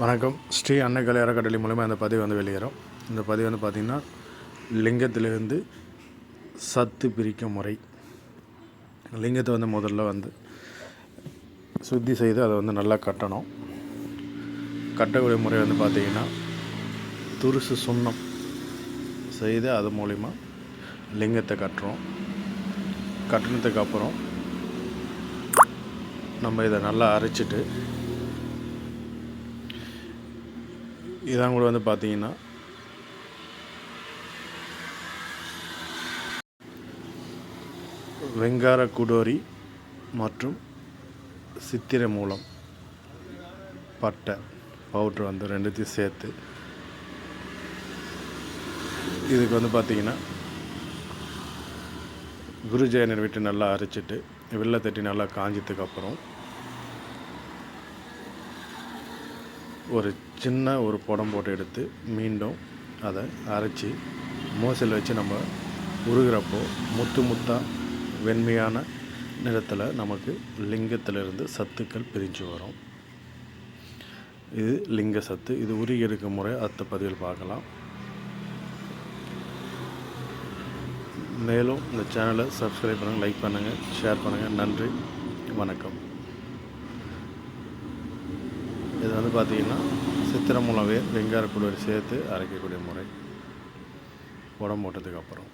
வணக்கம். ஸ்ரீ அன்னைக்கலை அறக்கட்டளை மூலமாக இந்த பதிவு வந்து வெளியேறும். இந்த பதிவு வந்து பார்த்திங்கன்னா லிங்கத்திலிருந்து சத்து பிரிக்கும் முறை. லிங்கத்தை வந்து முதல்ல வந்து சுத்தி செய்து அதை வந்து நல்லா கட்டணும். கட்டக்கூடிய முறை வந்து பார்த்திங்கன்னா துருசு சுண்ணம் செய்து அது மூலிமா லிங்கத்தை கட்டுறோம். கட்டினதுக்கு அப்புறம் நம்ம இதை நல்லா அரைச்சிட்டு இதான் கூட வந்து பார்த்தீங்கன்னா. வெங்கார குடோரி மற்றும் சித்திரை மூலம் பட்டை பவுட்ரு வந்து ரெண்டுத்தையும் சேர்த்து. இதுக்கு வந்து பார்த்தீங்கன்னா குருஜெயனர் விட்டு நல்லா அரைச்சிட்டு வெள்ளை தட்டி நல்லா காஞ்சதுக்கப்புறம் அப்புறம் ஒரு சின்ன ஒரு புடம் போட்டு எடுத்து மீண்டும் அதை அரைச்சி மோசில் வச்சு நம்ம உருகிறப்போ முத்து முத்தாக வெண்மையான நிறத்தில் நமக்கு லிங்கத்திலிருந்து சத்துக்கள் பிரிஞ்சு வரும். இது லிங்க சத்து. இது உருகி எடுக்கும் முறை அடுத்த பதிவில் பார்க்கலாம். மேலும் இந்த சேனலை சப்ஸ்கிரைப் பண்ணுங்கள் லைக் பண்ணுங்கள் ஷேர் பண்ணுங்கள் நன்றி. வணக்கம். இது வந்து பார்த்திங்கன்னா சித்திரமுளவே வெங்கார குளிர் சேர்த்து அரைக்கக்கூடிய முறை. உடம்பு போட்டதுக்கு அப்புறம்.